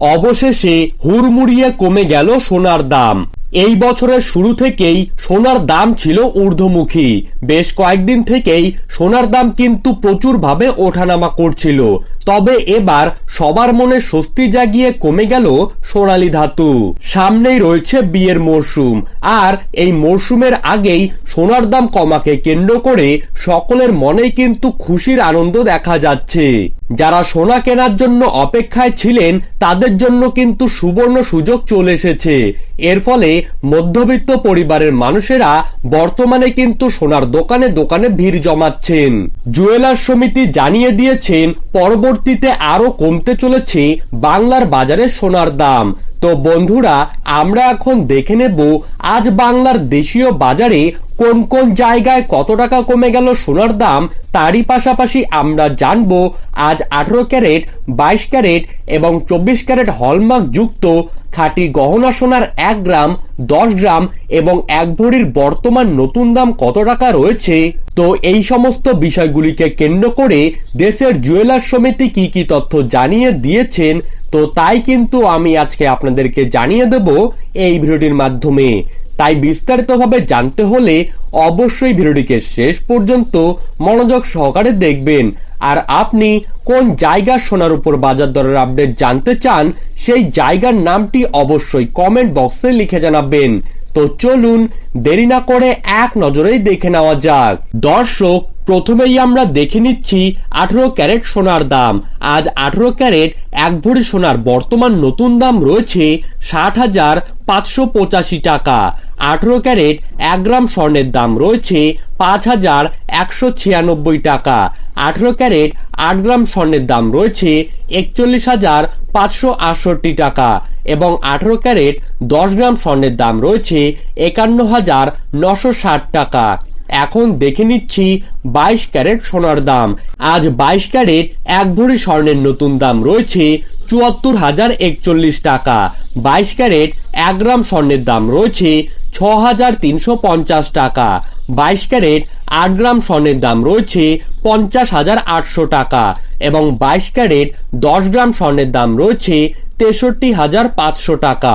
অবশেষে হুড়মুড়িয়ে কমে গেল সোনার দাম। এই বছরের শুরু থেকেই সোনার দাম ছিল ঊর্ধ্বমুখী। বেশ কয়েকদিন থেকেই সোনার দাম কিন্তু প্রচুরভাবে ওঠানামা করছিল। তবে এবার সবার মনে স্বস্তি জাগিয়ে কমে গেল সোনালি ধাতু। সামনেই রয়েছে বিয়ের মরশুম। আর এই মরশুমের আগেই সোনার দাম কমাকে কেন্দ্র করে সকলের মনেই কিন্তু খুশির আনন্দ দেখা যাচ্ছে। যারা সোনা কেনার জন্য অপেক্ষায় ছিলেন, তাদের জন্য কিন্তু সুবর্ণ সুযোগ চলে এসেছে। এর ফলে মধ্যবিত্ত পরিবারের মানুষেরা বর্তমানে কিন্তু সোনার দোকানে দোকানে ভিড় জমাচ্ছেন। জুয়েলার সমিতি জানিয়ে দিয়েছেন, পরবর্তীতে আরও কমতে চলেছে বাংলার বাজারে সোনার দাম। তো বন্ধুরা, আমরা এখন দেখে নেব, আজ বাংলার দেশীয় বাজারে কোন কোন জায়গায় কত টাকা কমে গেল সোনার দাম, তারই পাশাপাশি আমরা জানব আজ আঠারো ক্যারেট, বাইশ ক্যারেট এবং চব্বিশ ক্যারেট হলমার্ক যুক্ত খাঁটি গহনা সোনার এক গ্রাম, দশ গ্রাম এবং এক ভরির বর্তমান নতুন দাম কত টাকা রয়েছে? তো এই সমস্ত বিষয়গুলিকে কেন্দ্র করে দেশের জুয়েলার সমিতি কি কি তথ্য জানিয়ে দিয়েছেন, তো তাই কিন্তু আমি আজকে আপনাদেরকে জানিয়ে দেব এই ভিডিওটির মাধ্যমে। তাই বিস্তারিতভাবে জানতে হলে অবশ্যই ভিডিওটিকে শেষ পর্যন্ত মনোযোগ সহকারে দেখবেন। আর আপনি কোন জায়গা সোনার উপর বাজার দরের আপডেট জানতে চান, সেই জায়গার নামটি অবশ্যই কমেন্ট বক্সে লিখে জানাবেন। তো চলুন দেরি না করে এক নজরেই দেখে নেওয়া যাক। দর্শক প্রথমেই আমরা দেখে নিচ্ছি আঠেরো ক্যারেট সোনার দাম। আজ আঠেরো ক্যারেট এক ভরি সোনার বর্তমান নতুন দাম রয়েছে ষাট হাজার পাঁচশো পঁচাশি টাকা। আঠেরো ক্যারেট এক গ্রাম স্বর্ণের দাম রয়েছে পাঁচ হাজার একশো ছিয়ানব্বই টাকা। আঠেরো ক্যারেট আট গ্রাম স্বর্ণের দাম রয়েছে একচল্লিশ হাজার পাঁচশো আটষট্টি টাকা এবং আঠেরো ক্যারেট দশ গ্রাম স্বর্ণের দাম রয়েছে একান্ন হাজার নশো ষাট টাকা। এখন দেখে নিচ্ছি বাইশ ক্যারেট সোনার দাম। আজ বাইশ ক্যারেট এক ভরি স্বর্ণের নতুন দাম রয়েছে চুয়াত্তর হাজার একচল্লিশ টাকা। বাইশ ক্যারেট এক গ্রাম স্বর্ণের দাম রয়েছে ছ হাজার তিনশো পঞ্চাশ টাকা। বাইশ ক্যারেট আট গ্রাম স্বর্ণের দাম রয়েছে পঞ্চাশ হাজার আটশো টাকা এবং বাইশ ক্যারেট দশ গ্রাম স্বর্ণের দাম রয়েছে তেষট্টি হাজার পাঁচশো টাকা।